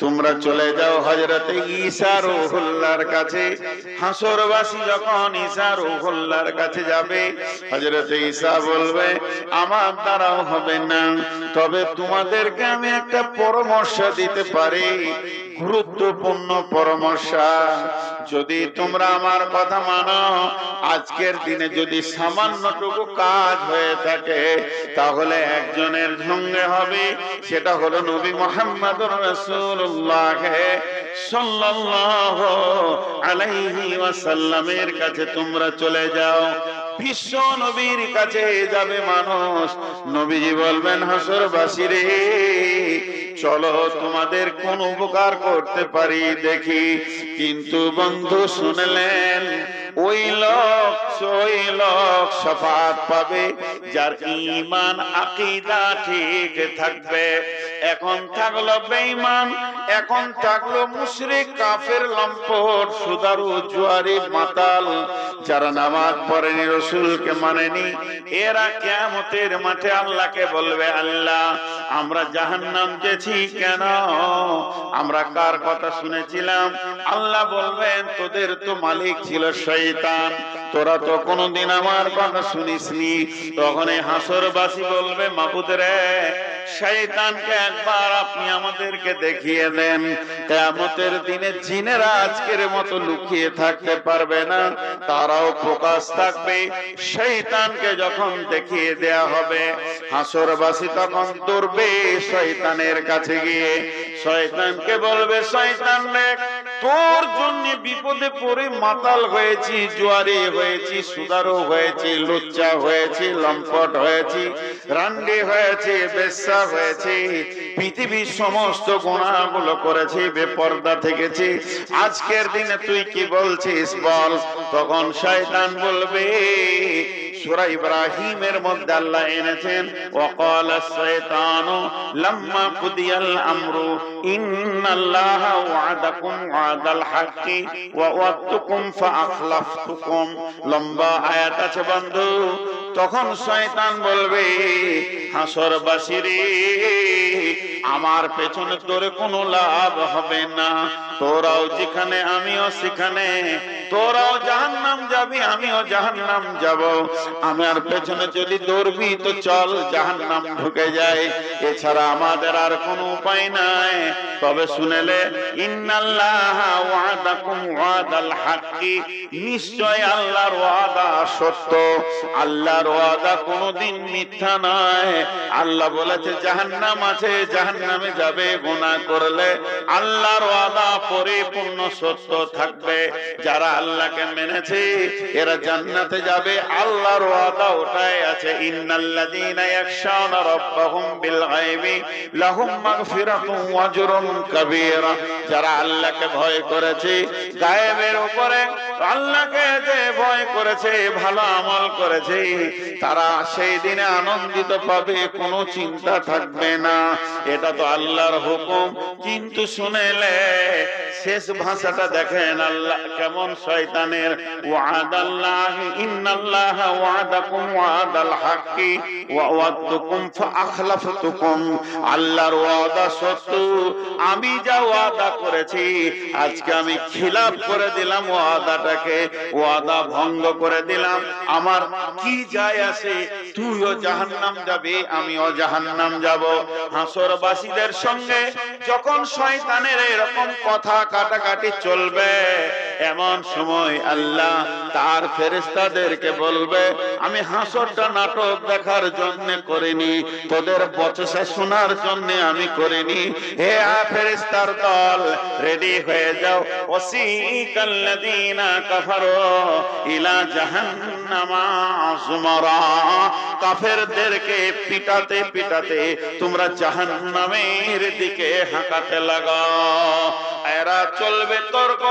তোমরা চলে যাও হজরতে ঈসা রুহুল্লাহর কাছে। হাসরবাসী যখন ঈসা রুহুল্লাহর কাছে যাবে হজরতে ঈসা বলবে, আমার দ্বারাও হবে না, তবে তোমাদেরকে আমি একটা পরামর্শ দিতে পারি। গুরুত্বপূর্ণ পরামর্শ। যদি তোমরা আমার কথা মানো, আজকের দিনে যদি সামান্যটুকু কাজ হয়ে থাকে, তাহলে একজনের সঙ্গে হবে, সেটা হলো নবী আলাইহি ওয়াসাল্লামের কাছে তোমরা চলে যাও। বিশ্ব নবীর কাছে যাবে মানুষ। নবীজি বলবেন, হাসরবাসী রে চলো তোমাদের কোন উপকার করতে পারি দেখি। কিন্তু বন্ধু শুনলেন, ওই লোক ওই লোক সফাত পাবে, যার ইমান, আকিদা ঠিক থাকবে। এখন থাকল বেঈমান, এখন থাকল মুশরিক, কাফের লম্পট, সুদারু, জুয়ারি, মাতাল। যারা নামাজ পড়েনি, রসুলকে মানেনি, এরা কিয়ামতের মাঠে আল্লাহকে বলবে, আল্লাহ, আমরা জাহান্নাম গেছি কেন? আমরা কার কথা শুনেছিলাম? আল্লাহ বলবেন, তোদের তো মালিক ছিল শয়তান, তোরা তো কোনোদিন আমার কথা শুনিসনি। তখন এই হাসরবাসী বলবে মাবুদ রে শয়তানকে একবার আপনি আমাদেরকে দেখিয়ে দেন। কেমতের দিনে জিনেরা আজকের মতো লুকিয়ে থাকতে পারবে না, তারাও প্রকাশ থাকবে। শয়তানকে যখন দেখিয়ে দেয়া হবে, হাসরবাসী তখন দৌড়বে শয়তানের কাছে গিয়ে। শয়তানকে বলবে, শয়তান রে তোর জন্য বিপদে পড়ে মাতাল হয়েছি, জুয়ারি হয়েছি, সুদারো হয়েছি, লুচ্চা হয়েছি, লম্পট হয়েছি, রান্ডি হয়েছে, বেশ্যা হয়েছে, পৃথিবীর সমস্ত গুণাগুলো করেছি, বেপর্দা থেকেছি। আজকের দিনে তুই কি বলছিস বল? তখন শয়তান বলবে সূরা ইব্রাহিমের মধ্যে আল্লাহ এনেছেন, ওয়াকাল আশ-শাইতানু লাম্মা কুদিয়াল আমরু, ইন্নাল্লাহা ওয়াদাকুম ওয়াদাল হাক্কি, ওয়া ওয়াদতুকুম ফাআখলাফতুকুম। লম্বা আয়াত আছে বন্ধু, তখন শয়তান বলবে হাসরবাসী রে আমার পেছনে তোর কোনো লাভ হবে না। তোরাও যেখানে, আমিও সেখানে। তোরাও জাহান্নাম যাবি, আমিও জাহান্নাম যাব। আমার পেছনে যদি দৌড়বি তো চল, জাহান্নাম ঢুকে যায় এছাড়া আমাদের আর কোনো উপায় নাই। তবে শুনেলে, ইন্নাল্লাহ ওয়াদাকুম ওয়াদাল হাক্কি। নিশ্চয় আল্লাহর ওয়াদা সত্য। আল্লাহর ওয়াদা কোনোদিন মিথ্যা নয়। আল্লাহ বলেছে, জাহান্নাম আছে, জাহান্নামে যাবে, গুনাহ করলে আল্লাহর ওয়াদা পরিপূর্ণ সত্য থাকবে। যারা আল্লাহকে মেনেছে, এরা জান্নাতে যাবে। আল্লাহর ওয়াদা ওটাই আছে, ইন্নাল্লাযীনা ইয়াখশাউনা রাব্বাহুম বিল গায়বি, লাহুম মাগফিরাতুন ওয়া আজরুন কাবীরা। যারা আল্লাহকে ভয় করেছে, গায়েবের উপরে আল্লাহকে যে ভয় করেছে ভালো আমল করেছে, তারা সেই দিনে আনন্দিত পাবে, কোনো চিন্তা থাকবে না। এটা তো আল্লাহর হুকুম। কিন্তু শুনেলে শেষ ভাষাটা দেখেন আল্লাহ কেমন শয়তানের, ওয়াদাল্লাহ ইন্নাল্লাহ ওয়াদাকুম হাক্কি আল্লাহর ওয়াদা সত্য। আমি যা ওয়াদা করেছি, আজকে আমি খিলাফ করে দিলাম ওয়াদাটাকে, ওয়াদা ভঙ্গ করে দিলাম। আমার কি যায় আসে তুইও জাহান্নাম যাবি, আমিও জাহান্নাম যাব। হাসরবাসীদের সঙ্গে যখন শয়তানের এরকম কথা কাটাকাটি চলবে, এমন সময় আল্লাহ তার ফেরেস্তাদেরকে বলবে, আমি হাসরটা নাটক দেখার জন্য করিনি, তোদের বচসা শোনার জন্য আমি করিনি। হে আ ফেরেস্তার দল রেডি হয়ে যাও। ওসিকাল্লাযীনা কাফারু ইলা কাফেরদেরকে পিটাতে পিটাতে তোমরা দিকে হাঁকাতে এরা চলবে তর্ক,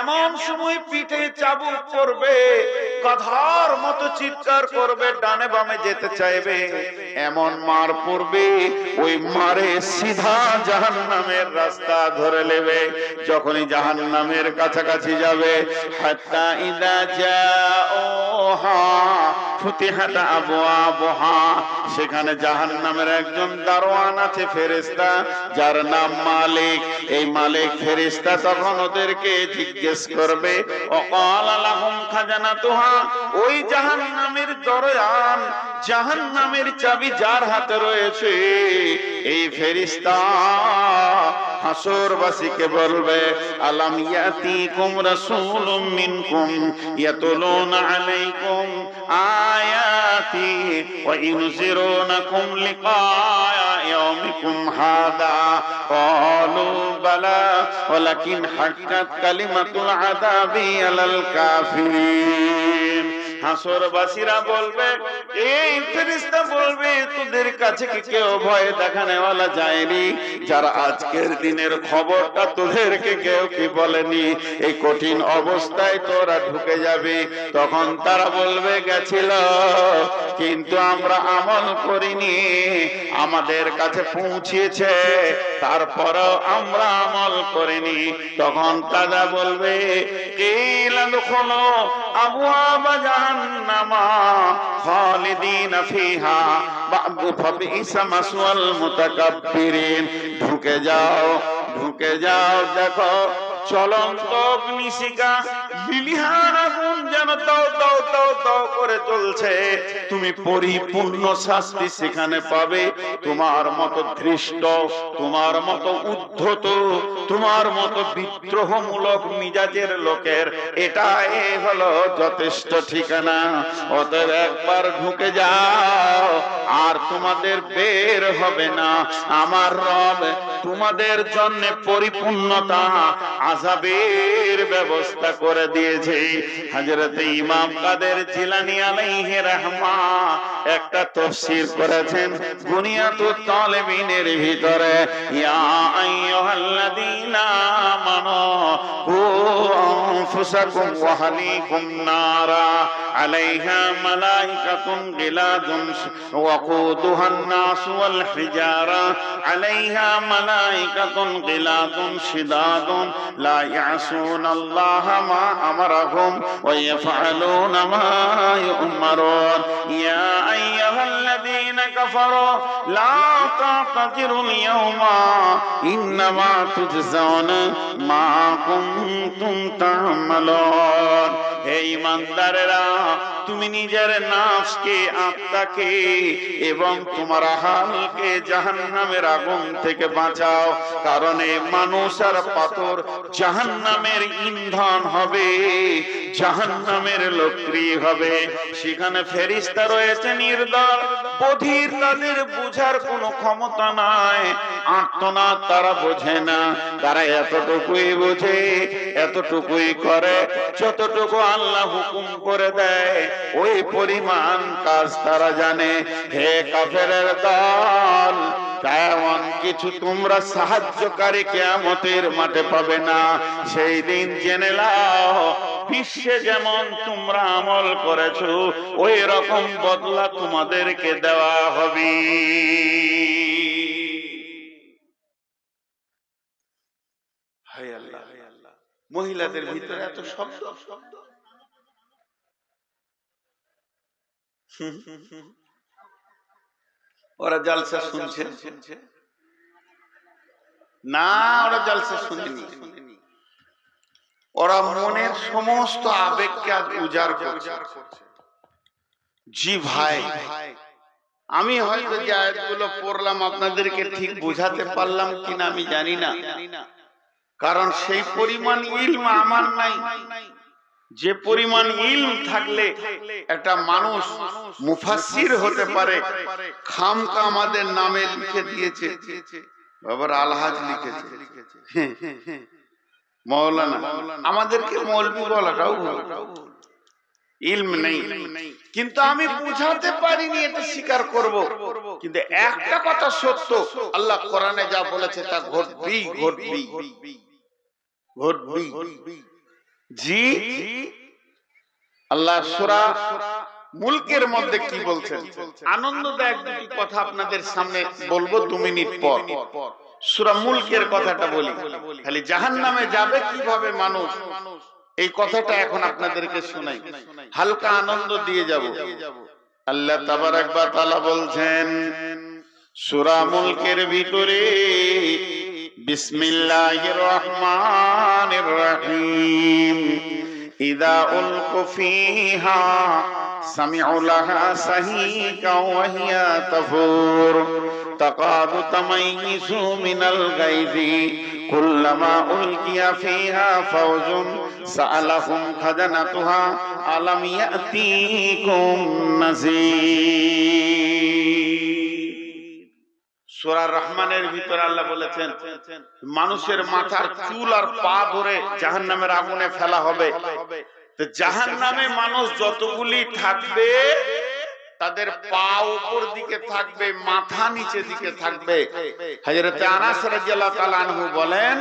এমন সময় পিঠে করবে মতো চিৎকার করবে, ডানে বামে যেতে চাইবে। এমন মার পড়বে, ওই মারে সিধা জাহান নামের রাস্তা ধরে নেবে। যখনই জাহান নামের কাছাকাছি যাবে, হাত্তা ইদা যাওহা ফুতিহাত আবওয়াবহা সেখানে একজন দারোয়ান আছে, ফেরেশতা, যার নাম মালিক। এই মালিক ফেরেশতা তখন ওদেরকে জিজ্ঞেস করবে অকাল আলাহুম খাজানাতুহা? ওই জাহান নামের দরয়ান জাহান নামের চাবি যার হাতে রয়েছে? এই ফেরিস্তা হাসরবাসীকে বলবে, আলাম ইয়াতিকুম রাসূলুম মিনকুম ইয়াতুলুনা আলাইকুম আয়াতি ওয়া ইউনজিরুনাকুম লিকা ইয়াউমিকুম হাদা। ক্বালু বালা, ওয়ালাকিন হাক্কাত কালিমাতুল আযাবি আলাল কাফিরিন। হাসরবাসীরা বলবে, এই ফেরেশতা বলবে, তোদের কাছে কি কেউ ভয় দেখানেওয়ালা যায়নি? যারা আজকের দিনের খবরটা তোদেরকে কেউ কি বলেনি? এই কঠিন অবস্থায় তোরা ঢুকে যাবে। তখন তারা বলবে, গেছিল, কিন্তু আমরা আমল করিনি। আমাদের কাছে পৌঁছেছে, তারপরও আমরা আমল করিনি। তখন তারা বলবে কিলা দুখলো আবওয়াবা জাহান্নামা খালিদিনা ফিহা বা'দু ফাবিসা মাসওয়াল মুতাকাব্বিরিন ঢুকে যাও ঢুকে যাও দেখো চলন্ত অগ্নিশিখা মিজাজের লোকের এটাই হলো যথেষ্ট ঠিকানা। একবার ঢুকে যাও, আর তোমাদের বের হবে না। আমার রব তোমাদের জন্য পরিপূর্ণতা, আজাবের ব্যবস্থা করে দিয়েছে। হাজরতে ইমাম কাদের জিলানি আলাইহি রাহমা একটা তফসির করেছেন বুনিয়াতু তালেবিনের ভিতরে, ইয়া নারা, আলাইহা মালাইকাতুন গিলাদুন, ওয়া কুদুহান ওয়াল হিজারা, আলাইহা মালাইকাতুন গিলাদুন শিদাদুন, লা ইয়াসুনাল্লাহা মা আমারাহুম, ওয়া ইয়াফআলুনা মা ইউমারুন, ইয়া أيها الذين كفروا لا تعتذروا اليوم إنما تجزون ما كنتم تعملون হে ইমানদারেরা তুমি নিজের নাফসকে আত্মাকে এবং তোমার হালকে জাহান্নামের আগুন থেকে বাঁচাও কারণ এই মানুষ আর পাথর জাহান্নামের ইন্ধন হবে জাহান্নামের লক্ষ্মী হবে সেখানে ফেরিস্তা রয়েছে নির্দল বধির তাদের বোঝার কোনো ক্ষমতা নাই। আত্মনাথ তারা বোঝে না, তারা এতটুকুই বোঝে, এতটুকুই করে, যতটুকু আল্লাহ হুকুম করে দেয়, ওই পরিমাণ কাজ তারা জানে। হে কাফেরের দল, তেমন কিছু তোমরা সাহায্যকারী কেয়ামতের মাঠে পাবে না। সেই দিন জেনে লাও বিশ্বে যেমন তোমরা আমল করেছ ওই রকম বদলা তোমাদেরকে দেওয়া হবে। মহিলাদের ভিতরে এত শব্দ শব্দ? ওরা জালসা শুনছে। না, ওরা জালসা শুনেনি। ওরা মনের সমস্ত আবেগকে আজ উজাড় করছে। জি ভাই, আমি হয়তো যে আয়াতগুলো পড়লাম আপনাদেরকে ঠিক বোঝাতে পারলাম কিনা আমি জানি না। কারণ সেই পরিমাণ ইলম আমার নাই। যে পরিমাণ ইলম থাকলে একটা মানুষ মুফাসসির হতে পারে। খামকা আমাদের নামে লিখে দিয়েছে। বাবার আলহাজ লিখেছে। মৌলানা আমাদেরকে মৌলবি বলাটাও ইলম নেই। কিন্তু আমি বুঝাতে পারিনি এটা স্বীকার করব। কিন্তু একটা কথা সত্য। আল্লাহ কোরআনে যা বলেছে তা ঘটবেই ঘটবেই। ঘটবেই। জি আল্লাহ সুরা মুলকের মধ্যে কি বলছেন? আনন্দদায়ক দুটি কথা আপনাদের সামনে বলব দু মিনিট পর। সুরা মুলকের কথাটা বলি। খালি জাহান নামে যাবে কীভাবে মানুষ? এই কথাটা এখন আপনাদেরকে শোনাই। হালকা আনন্দ দিয়ে যাব। আল্লাহ তাবারাক ওয়া তাআলা বলছেন, সূরা মুলকের ভিতরে বিসমিল্লাহির রহমানির রহিম। ইদা উলকু ফিহা লাহা সাহিকা ওয়া হিয়া তাফুর তাকাদু তামাইযু মিনাল গায়জি কুল্লামা উলকিয়া ফিহা ফাওজুন সাআলাহুম খাজানাতুহা আলাম ইয়াতিকুম নাযীর সূরা রহমানের ভিতরে আল্লাহ বলেছেন, মানুষের মাথার চুল আর পা ধরে জাহান্নামের আগুনে ফেলা হবে। তো জাহান্নামে মানুষ যতগুলি থাকবে, তাদের পা উপর দিকে থাকবে, মাথা নিচে দিকে থাকবে। বলেন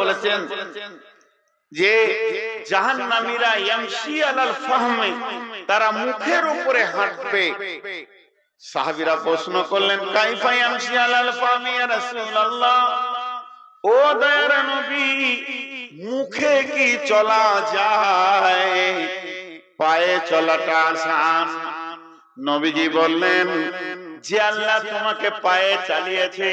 বলেছেন যে জাহান্নামীরা ইয়ামশি আলাল ফাহমে, তারা মুখের উপরে হাঁটবে। সাহাবীরা প্রশ্ন করলেন, কাইফা আলাল ইয়া রাসূলুল্লাহ? ও দয়ার নবী মুখে কি চলা যায়? পায়ে চলাটা আসান। নবীজি বললেন, যে আল্লাহ তোমাকে পায়ে চালিয়েছে,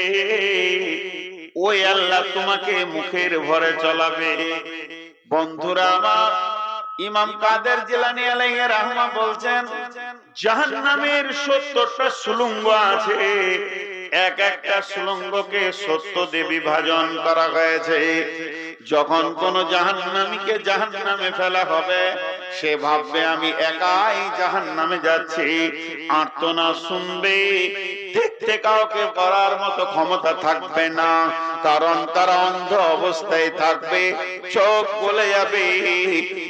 ওই আল্লাহ তোমাকে মুখের ভরে চলাবে। বন্ধুরা আমার, ইমাম কাদের জিলানি আলাইহি রাহমা বলছেন, জাহান্নামের 70টা সুলঙ্গ আছে। এক একটা সুলঙ্গকে সত্য দিয়ে বিভাজন করা হয়েছে। যখন কোন জাহান নামীকে জাহান নামে ফেলা হবে, সে ভাববে, আমি একাই জাহান নামে যাচ্ছি আর্তনা শুনবে, দেখতে কাউকে করার মতো ক্ষমতা থাকবে না। কারণ তারা অন্ধ অবস্থায় থাকবে। চোখ বলে যাবে,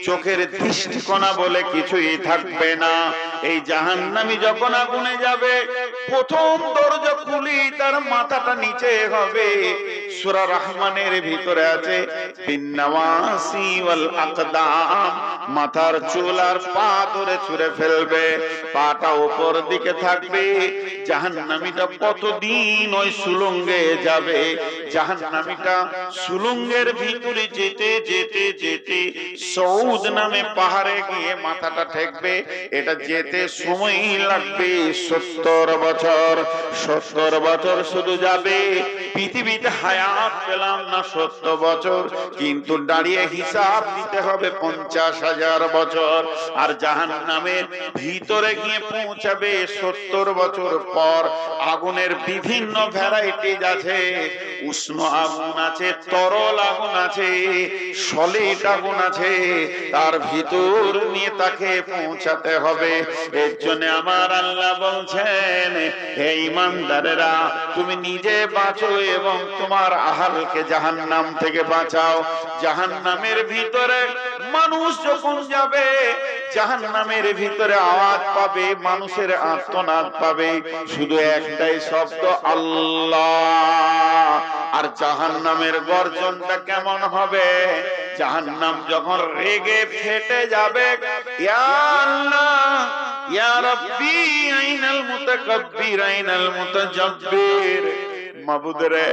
চোখের দৃষ্টিকোণা বলে কিছুই থাকবে না। এই জাহান্নামি যখন আগুনে যাবে, প্রথম দরজা খুলি তার মাথাটা নিচে হবে। সূরা রহমানের ভিতরে আছে মাথার চুল আর পা ধরে ছুঁড়ে ফেলবে, পাটা উপর দিকে থাকবে। জাহান্নামীটা কতদিন ওই সুলঙ্গে যাবে? জাহান্নামীটা সুলঙ্গের ভিতরে যেতে যেতে যেতে সৌদ নামে পাহাড়ে গিয়ে মাথাটা ঠেকবে। এটা যেতে সময় লাগবে সত্তর বছর। সত্তর বছর শুধু যাবে। পৃথিবীতে হায়াত পেলাম না সত্তর বছর। কিন্তু দাঁড়িয়ে হিসাব দিতে হবে পঞ্চাশ হাজার বছর। আর জাহান নামের ভিতরে গিয়ে পৌঁছাবে সত্তর বছর পর। আগুনের বিভিন্ন ভ্যারাইটিজ আছে। উষ্ণ আগুন আছে, তরল আগুন আছে, সলিড আগুন আছে, তার ভিতর নিয়ে তাকে পৌঁছাতে হবে। এর জন্য আমার আল্লাহ বলছেন, হে ইমানদারেরা, তুমি নিজে বাঁচো এবং তোমার আহালকে জাহান্নাম থেকে বাঁচাও। জাহান্নামের ভিতরে মানুষ যখন যাবে জাহান নামের ভিতরে আওয়াজ পাবে, মানুষের আত্মনাদ পাবে। শুধু একটাই শব্দ, আল্লাহ। আর জাহান নামের গর্জনটা কেমন হবে? জাহান নাম যখন রেগে ফেটে যাবে আল্লাহ, ইয়া রাব্বি, আইনাল মুতাকাব্বির, আইনাল মুতাজাব্বির। মাবুদ রে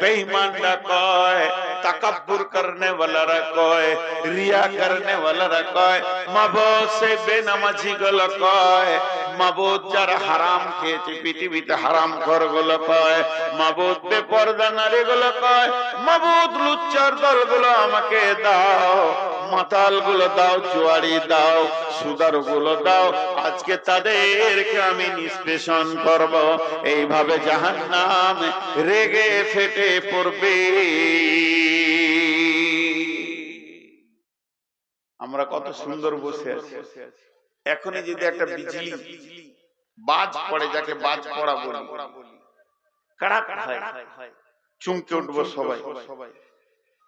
বেঈমানরা কয়, তাকাব্বুর করনে ওয়ালারা কয়, রিয়া করনে ওয়ালারা কয় মাবুদ সে বেনামাজি গুলো কয়, মাবুদ যারা হারাম খেয়েছে, পৃথিবীতে হারাম করগুলো কয়, মাবুদ বেপরদা নারী গুলো কয়, মাবুদ লুচ্চার দলগুলো আমাকে দাও মাতালগুলো দাও জুয়ারি দাও সুদারগুলো দাও। আজকে তাদেরকে আমি নিষ্পেষণ করব। এইভাবে জাহান্নাম রেগে ফেটে পড়বে। আমরা কত সুন্দর বসে আছি। এখনই যদি একটা বিজলি বাজ পড়ে, যাকে বাজ পড়া বলি, কাড়াক হয়, চুমকে উঠবো সবাই সবাই।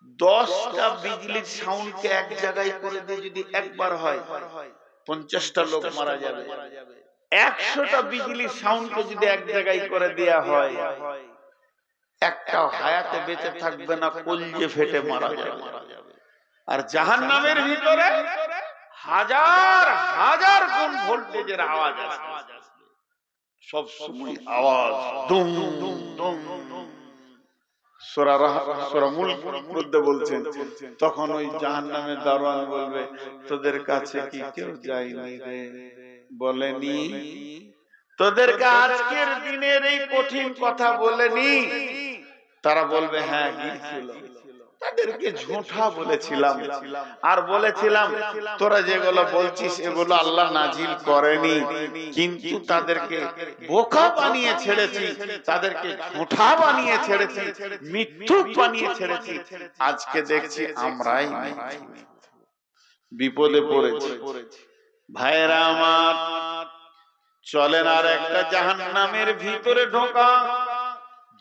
দশটা বিজলির সাউন্ডকে এক জায়গায় করে দিয়ে যদি একবার হয় পঞ্চাশটা লোক মারা যাবে। একশোটা বিজলির সাউন্ডকে যদি এক জায়গায় করে দেয়া হয় একটা হায়াতে বেঁচে থাকবে না কলজে ফেটে মারা যাবে। আর জাহান নামের ভিতরে হাজার হাজার গুণ ভোল্টেজের আওয়াজ আসবে। সব সময় আওয়াজ দুম দুম দুম সূরা রাহ- সূরা মুলকের মধ্যে বলছেন তখন ওই জাহান্নামের দারোয়ান বলবে তোদের কাছে কি কেউ যায়নি রে? বলেনি। তোদেরকে আজকের দিনের এই কঠিন কথা বলেনি? তারা বলবে হ্যাঁ গিয়েছিল। তাদেরকে ঝুঁঠা বলেছিলাম। আর বলেছিলাম তোরা যেগুলো বলছিস এগুলো আল্লাহ নাজিল করেনি। কিন্তু তাদেরকে বোকা বানিয়ে ছেড়েছি তাদেরকে ঝুঁঠা বানিয়ে ছেড়েছি মিথ্যুক বানিয়ে ছেড়েছি। আজকে দেখছি আমরাই বিপদে পড়েছি। ভাইরা আমার চলেন আর একটা জাহান্নামের ভিতরে ঢোকা।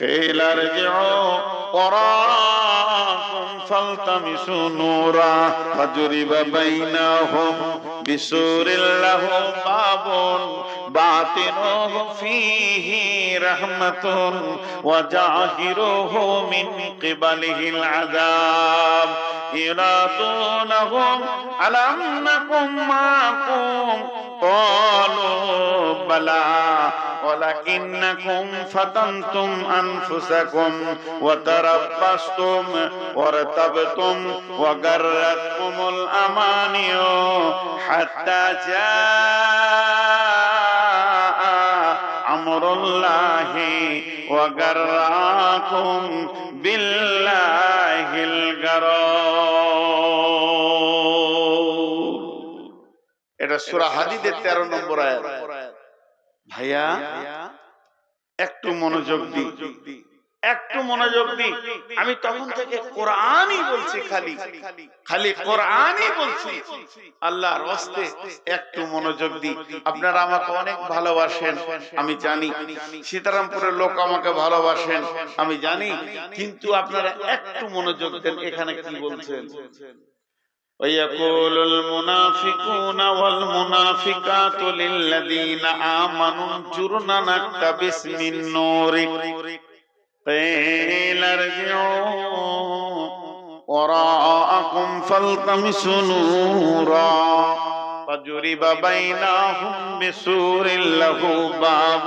قيل ارجعوا وراءكم فالتمسوا نورا فضرب بينهم بسور له باب باطنه فيه رحمة وظاهره من قبله العذاب ينادونهم ألم نكن معكم قالوا بلى ولكنكم فتنتم أنفسكم وتربصتم وارتبتم وغرتكم الأماني হাত্তা যা আমরুল্লাহি ওয়া গাররাকুম বিল্লাহিল গারর। এটা সূরা হাদিদের 13 নম্বর আয়াত। ভাইয়া একটু মনোযোগ দিই। একটু মনোযোগ দি আমি তখন থেকে কোরআনই বলছি খালি খালি কোরআনই বলছি আল্লাহর হস্তে একটু মনোযোগ দি আপনারা আমাকে অনেক ভালোবাসেন আমি জানি সীতারামপুরের লোক আমাকে ভালোবাসেন আমি জানি কিন্তু আপনারা একটু মনোযোগ দেন এখানে কি বলছেন ويقول المنافقون والمنافقات للذين آمنوا انظرنا نقتبس من نورك قيل ارجعوا وراءكم فالتمسوا نورا فضرب بينهم بسور له باب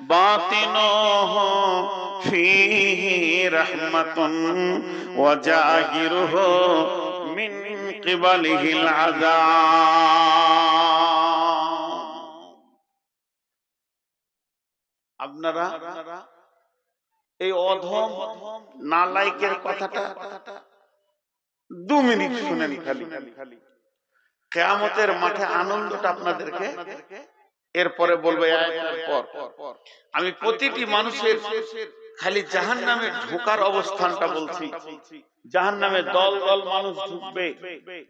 باطنه فيه رحمة وجاهره من قبله العذاب আপনারা এই অধম নালাইকের কথাটা দু মিনিট শুনেন খালি। কেয়ামতের মাঠে আনন্দটা আপনাদেরকে এরপরে বলব আমি প্রতিটি মানুষের খালি জাহান নামে ঢোকার অবস্থানটা বলছি। জাহান নামে দল দল মানুষ ঢুকবে।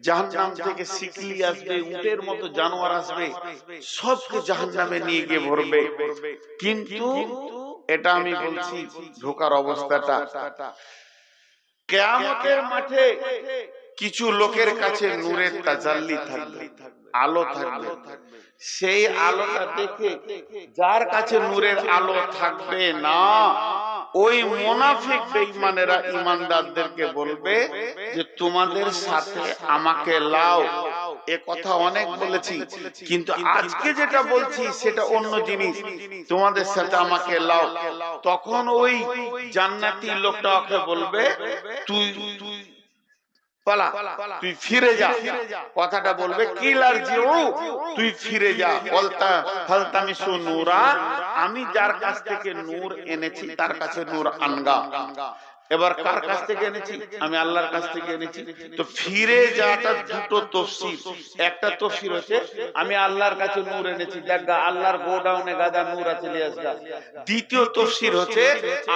জাহান নাম থেকে শিকলি আসবে, উটের মতো জানোয়ার আসবে। সবকে জাহান নামে নিয়ে গিয়ে ভরবে। কিন্তু এটা আমি বলছি ঢোকার অবস্থাটা। কেয়ামতের মাঠে কিছু লোকের কাছে নূরের তাজাল্লি থাকবে আলো থাকবে। সেই আলোটা দেখে যার কাছে নূরের আলো থাকবে না। ওই মোনাফিক বেঈমানেরা ইমানদারদেরকে বলবে যে, তোমাদের সাথে আমাকে লাও। এ কথা অনেক বলেছি, কিন্তু আজকে যেটা বলছি সেটা অন্য জিনিস। তোমাদের সাথে আমাকে লাও। তখন ওই জান্নাতি লোকটা ওকে বলবে তুই তুই পালা তুই ফিরে যা। কথাটা বলবে কিলার জিও তুই ফিরে যা। ফালতামি আমি যার কাছ থেকে নূর এনেছি তার কাছে নূর আনগা। এবার কার কাছ থেকে এনেছি? আমি আল্লাহর কাছ থেকে এনেছি। তো ফিরে যাওয়াটা দুটো তফসির একটা তফসির হচ্ছে আমি আল্লাহর কাছে নূর এনেছি। দেখ আল্লাহর গোডাউনে গাদা নূর আছে নিয়ে আসগা দ্বিতীয় তফসির হচ্ছে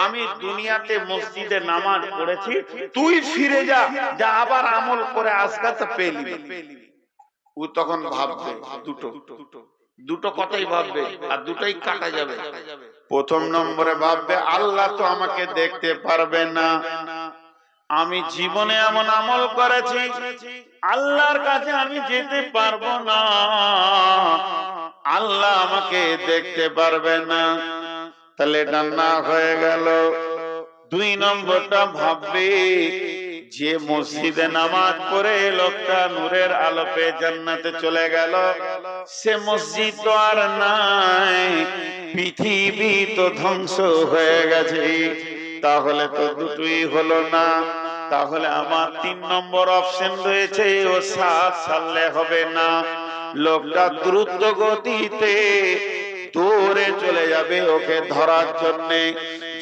আমি দুনিয়াতে মসজিদে নামাজ পড়েছি তুই ফিরে যা যা আবার আমল করে আসগা তো পেলি ও তখন ভাববে দুটো। দুটো কথাই ভাববে আর দুটোই কাটা যাবে। প্রথম নম্বরে ভাববে আল্লাহ তো আমাকে দেখতে পারবে না। আমি জীবনে এমন আমল করেছি আল্লাহর কাছে আমি যেতে পারব না। আল্লাহ আমাকে দেখতে পারবে না। তাহলে এটা না হয়ে গেল। দুই নম্বরটা ভাববে যে মসজিদে নামাজ পড়ে লোকটা নূরের আলোপে জান্নাতে চলে গেল। সে মসজিদ আর নাই। পৃথিবী তো ধ্বংস হয়ে গেছে। তাহলে তো দুটোই হলো না। তাহলে আমার তিন নম্বর অপশন রয়েছে, ও সাত সালে হবে না। লোকটা দ্রুত গতিতে দৌড়ে চলে যাবে ওকে ধরার জন্য।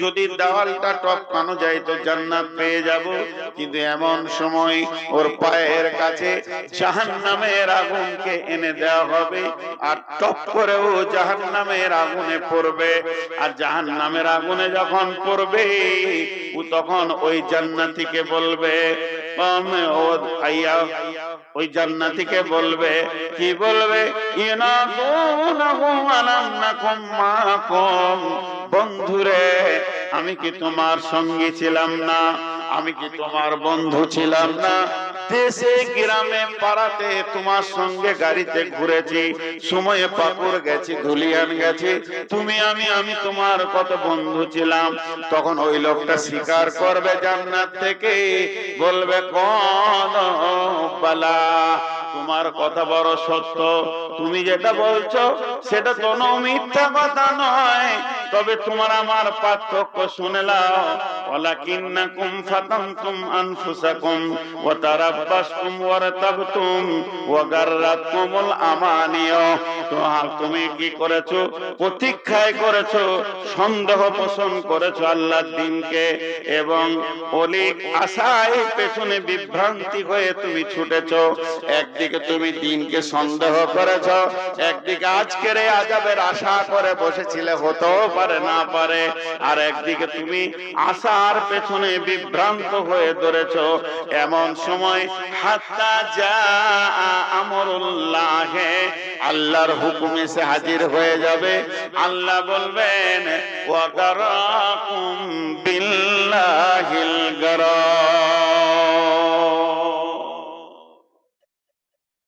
যদি দেওয়ালটা টপকানো যায় তো জান্নাত পেয়ে যাব। কিন্তু এমন সময় ওর পায়ের কাছে জাহান নামের আগুনকে এনে দেওয়া হবে আর টপ করে ও জাহান নামের আগুনে পড়বে। আর জাহান নামের আগুনে যখন পড়বে ও তখন ওই জান্নাতিকে বলবে "আম- ও আইয়া। ওই জান্নাতিকে বলবে কি বলবে? বন্ধুরে আমি কি তোমার সঙ্গী ছিলাম না? আমি কি তোমার বন্ধু ছিলাম না? দেশে, গ্রামে, পাড়াতে তোমার সঙ্গে গাড়িতে ঘুরেছি, সময়ে পাকুর গেছি, ধুলিয়ান গেছি। তুমি, আমি আমি তোমার কত বন্ধু ছিলাম। তখন ওই লোকটা স্বীকার করবে জান্নাত থেকে, বলবে, কোন বালা? তোমার কথা বড় সত্য। তুমি যেটা বলছো, সেটা কোনো মিথ্যা কথা নয়। তবে তোমার আমার পার্থক্য শুনে লাও ওয়ালাকিন্নাকুম ফাতানতুম আনফুসাকুম তুমি কি করেছ? প্রতীক্ষায় করেছ, সন্দেহ পোষণ করেছ আল্লাহর দিনকে এবং অলিক আশায় পেছনে বিভ্রান্তি হয়ে তুমি ছুটেছো। একদিকে তুমি দিনকে সন্দেহ করেছ, একদিকে আজকের এই আজাবের আশা করে বসেছিলে, হতেও পারে, না পারে। আর একদিকে তুমি আশার পেছনে বিভ্রান্ত হয়ে ধরেছ। এমন সময় হাত্তা যা আমরুল্লাহ, আল্লাহর হুকুম এসে হাজির হয়ে যাবে। আল্লাহ বলবেন ওয়াগারাকুম বিল্লাহিল গারা